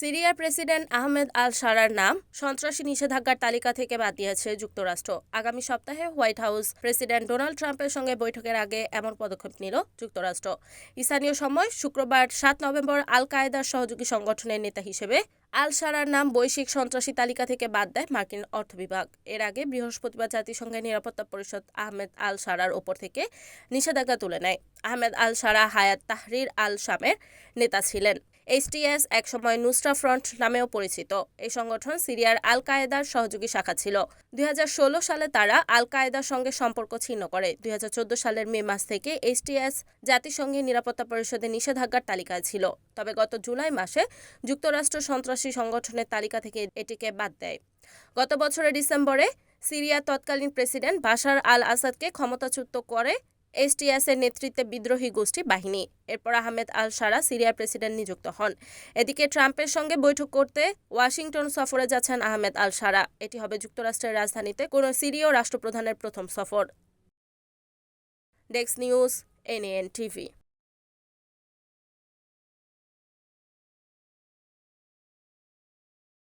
সিরিয়ার প্রেসিডেন্ট আহমেদ আল সারার নাম সন্ত্রাসী নিষেধাজ্ঞার তালিকা থেকে বাদ দিয়েছে যুক্তরাষ্ট্র। আগামী সপ্তাহে হোয়াইট হাউস প্রেসিডেন্ট ডোনাল্ড ট্রাম্পের সঙ্গে বৈঠকের আগে এমন পদক্ষেপ নিল যুক্তরাষ্ট্র। স্থানীয় সময় শুক্রবার সাত নভেম্বর আল কায়েদার সহযোগী সংগঠনের নেতা হিসেবে আল সারার নাম বৈশ্বিক সন্ত্রাসী তালিকা থেকে বাদ দেয় মার্কিন অর্থ বিভাগ। এর আগে বৃহস্পতিবার জাতিসংঘের নিরাপত্তা পরিষদ আহমেদ আল সারার ওপর থেকে নিষেধাজ্ঞা তুলে নেয়। আহমেদ আল সারা হায়াত তাহরির আল শামের নেতা ছিলেন। এইচটিএস একসময় নুসরা ফ্রন্ট নামেও পরিচিত। এই সংগঠন সিরিয়ার আল কায়েদার সহযোগী শাখা ছিল। দুই হাজার ষোলো সালে তারা আল কায়েদার সঙ্গে সম্পর্ক ছিন্ন করে। দুই হাজার চৌদ্দ সালের মে মাস থেকে এইচটিএস জাতিসংঘের নিরাপত্তা পরিষদের নিষেধাজ্ঞার তালিকায় ছিল। তবে গত জুলাই মাসে যুক্তরাষ্ট্র সন্ত্রাসী সংগঠনের তালিকা থেকে এটিকে বাদ দেয়। গত বছরের ডিসেম্বরে সিরিয়ার তৎকালীন প্রেসিডেন্ট বাশার আল আসাদকে ক্ষমতাচ্যুত করে এসটিএস এর নেতৃত্বে বিদ্রোহী গোষ্ঠী বাহিনী। এরপর আহমেদ আল সারা সিরিয়ার প্রেসিডেন্ট নিযুক্ত হন। এদিকে ট্রাম্পের সঙ্গে বৈঠক করতে ওয়াশিংটন সফরে যাচ্ছেন আহমেদ আল সারা এটি হবে যুক্তরাষ্ট্রের রাজধানীতে কোনো সিরীয় রাষ্ট্রপ্রধানের প্রথম সফর। ডেক্স নিউজ এনএন টিভি।